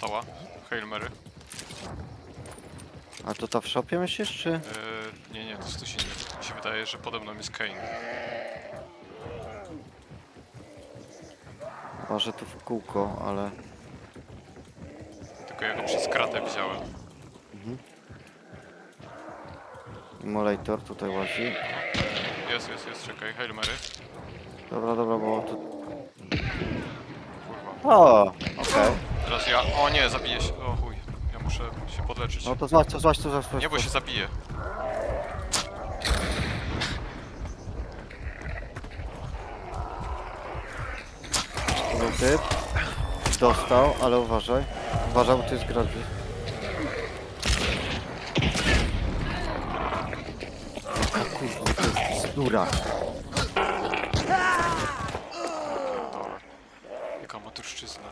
dostała. Hail Mary. A to ta w shopie myślisz, czy? Yy, nie, nie, to jest ktoś inny. Mi się wydaje, że pode mną jest Kane. Może tu w kółko, ale... Tylko ja go przez kratę widziałem. Immolator tutaj łazi. Jest, jest, jest, czekaj, Hail Mary. Dobra, dobra, bo tu... Kurwa. O, okej. Teraz ja... O nie, zabiję się. O chuj. Ja muszę się podleczyć. No to złaź, to złaź, to złaź. to Nie, bo złaź. się był typ. Dostał, ale uważaj. Uważaj, bo to jest gracz. O kurwa, to jest bzdura. Jaka maturszczyzna.